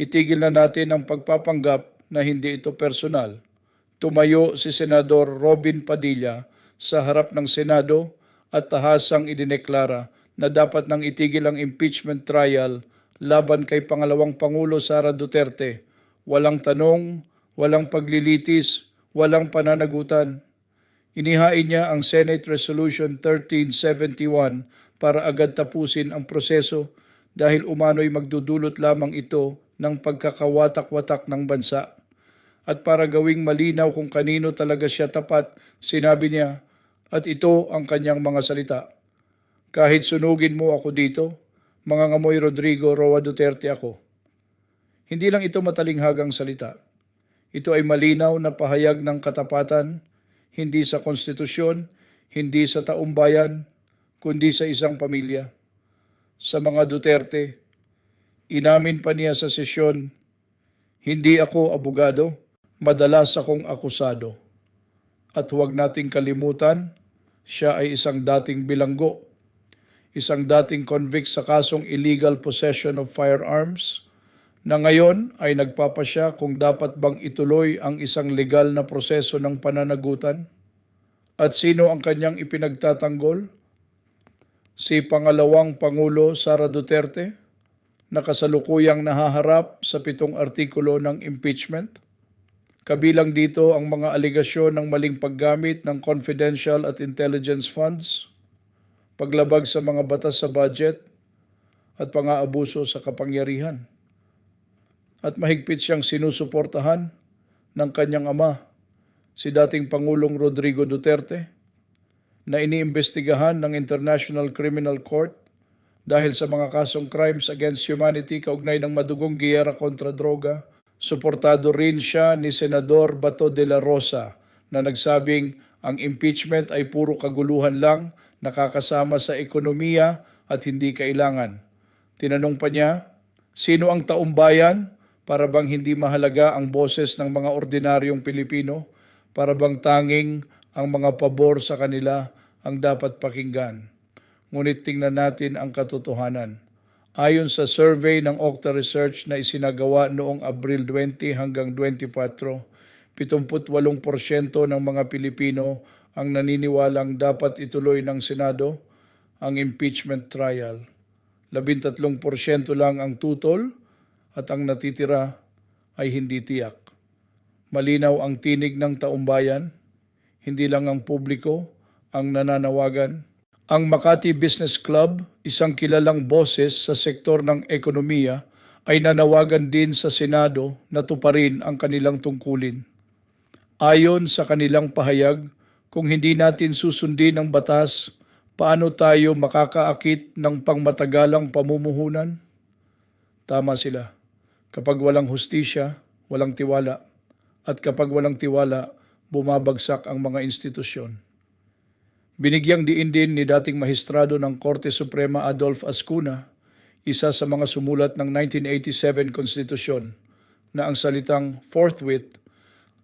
Itigil na natin ang pagpapanggap na hindi ito personal. Tumayo si Senador Robin Padilla sa harap ng Senado at tahasang idineklara na dapat nang itigil ang impeachment trial laban kay pangalawang Pangulo Sara Duterte. Walang tanong, walang paglilitis, walang pananagutan. Inihain niya ang Senate Resolution 1371 para agad tapusin ang proseso dahil umano'y magdudulot lamang ito ng pagkakawatak-watak ng bansa. At para gawing malinaw kung kanino talaga siya tapat, sinabi niya, at ito ang kanyang mga salita. Kahit sunugin mo ako dito, mga ngamoy Rodrigo Roa Duterte ako. Hindi lang ito matalinghagang salita. Ito ay malinaw na pahayag ng katapatan, hindi sa konstitusyon, hindi sa taumbayan, kundi sa isang pamilya. Sa mga Duterte, inamin pa niya sa sesyon, hindi ako abogado, madalas akong akusado. At huwag nating kalimutan, siya ay isang dating bilanggo, isang dating convict sa kasong illegal possession of firearms, na ngayon ay nagpapasya kung dapat bang ituloy ang isang legal na proseso ng pananagutan? At sino ang kanyang ipinagtatanggol? Si pangalawang Pangulo Sara Duterte, na kasalukuyang nahaharap sa pitong artikulo ng impeachment? Kabilang dito ang mga aligasyon ng maling paggamit ng confidential at intelligence funds, paglabag sa mga batas sa budget, at pang-aabuso sa kapangyarihan at mahigpit siyang sinusuportahan ng kanyang ama, si dating Pangulong Rodrigo Duterte, na iniimbestigahan ng International Criminal Court dahil sa mga kasong crimes against humanity kaugnay ng madugong giyera kontra droga. Suportado rin siya ni Senador Bato de la Rosa na nagsabing ang impeachment ay puro kaguluhan lang, nakakasama sa ekonomiya at hindi kailangan. Tinanong pa niya, sino ang taumbayan para bang hindi mahalaga ang boses ng mga ordinaryong Pilipino? Para bang tanging ang mga pabor sa kanila ang dapat pakinggan? Ngunit tingnan natin ang katotohanan. Ayon sa survey ng Okta Research na isinagawa noong Abril 20 hanggang 24, 78% ng mga Pilipino ang naniniwalang dapat ituloy ng Senado ang impeachment trial. 13% lang ang tutol at ang natitira ay hindi tiyak. Malinaw ang tinig ng taumbayan, hindi lang ang publiko ang nananawagan. Ang Makati Business Club, isang kilalang boses sa sektor ng ekonomiya, ay nanawagan din sa Senado na tuparin ang kanilang tungkulin. Ayon sa kanilang pahayag, kung hindi natin susundin ang batas, paano tayo makakaakit ng pangmatagalang pamumuhunan? Tama sila. Kapag walang hustisya, walang tiwala. At kapag walang tiwala, bumabagsak ang mga institusyon. Binigyang diin din ni dating mahistrado ng Korte Suprema Adolf Ascuna, isa sa mga sumulat ng 1987 Konstitusyon, na ang salitang forthwith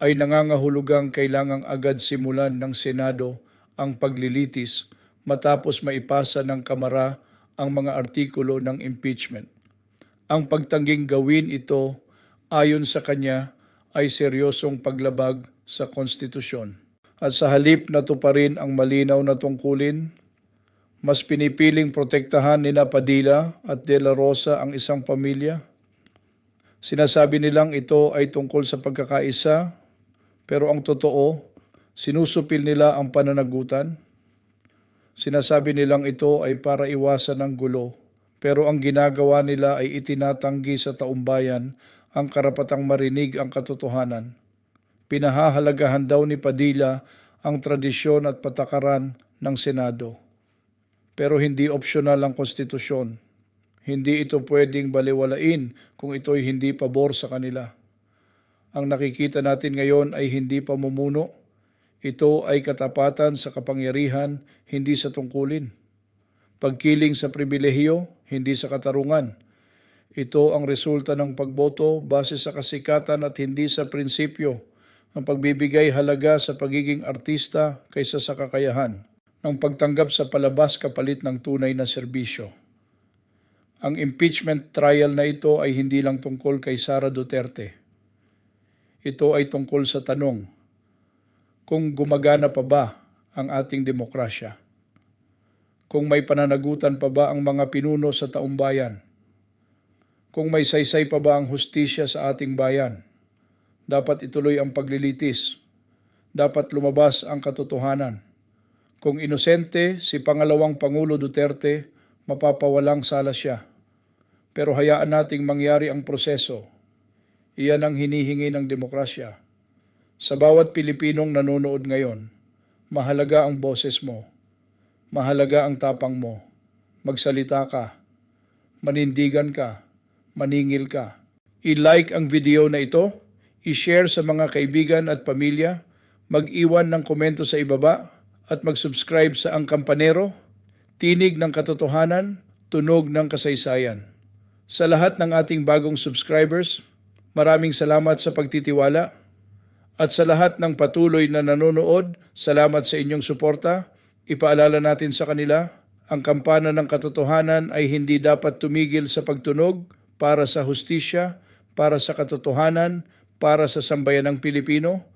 ay nangangahulugang kailangang agad simulan ng Senado ang paglilitis matapos maipasa ng Kamara ang mga artikulo ng impeachment. Ang pagtangging gawin ito ayon sa kanya ay seryosong paglabag sa konstitusyon. At sa halip na tuparin ang malinaw na tungkulin, mas pinipiling protektahan nila Padilla at De La Rosa ang isang pamilya. Sinasabi nilang ito ay tungkol sa pagkakaisa, pero ang totoo, sinusupil nila ang pananagutan. Sinasabi nilang ito ay para iwasan ang gulo, pero ang ginagawa nila ay itinatanggi sa taumbayan ang karapatang marinig ang katotohanan. Pinahahalagahan daw ni Padilla ang tradisyon at patakaran ng Senado. Pero hindi opsyonal ang konstitusyon. Hindi ito pwedeng baliwalain kung ito'y hindi pabor sa kanila. Ang nakikita natin ngayon ay hindi pamumuno. Ito ay katapatan sa kapangyarihan, hindi sa tungkulin. Pagkiling sa pribilehiyo, hindi sa katarungan. Ito ang resulta ng pagboto base sa kasikatan at hindi sa prinsipyo ang pagbibigay halaga sa pagiging artista kaysa sa kakayahan, ng pagtanggap sa palabas kapalit ng tunay na serbisyo. Ang impeachment trial na ito ay hindi lang tungkol kay Sara Duterte. Ito ay tungkol sa tanong kung gumagana pa ba ang ating demokrasya. Kung may pananagutan pa ba ang mga pinuno sa taumbayan. Kung may saysay pa ba ang hustisya sa ating bayan. Dapat ituloy ang paglilitis. Dapat lumabas ang katotohanan. Kung inosente si pangalawang Pangulo Duterte, mapapawalang sala siya. Pero hayaan nating mangyari ang proseso. Iyan ang hinihingi ng demokrasya. Sa bawat Pilipinong nanonood ngayon, mahalaga ang boses mo. Mahalaga ang tapang mo. Magsalita ka. Manindigan ka. Maningil ka. I-like ang video na ito. I-share sa mga kaibigan at pamilya. Mag-iwan ng komento sa ibaba at mag-subscribe sa Ang Kampanero. Tinig ng katotohanan, tunog ng kasaysayan. Sa lahat ng ating bagong subscribers, maraming salamat sa pagtitiwala. At sa lahat ng patuloy na nanonood, salamat sa inyong suporta. Ipaalala natin sa kanila, ang kampana ng katotohanan ay hindi dapat tumigil sa pagtunog para sa hustisya, para sa katotohanan, para sa sambayan ng Pilipino,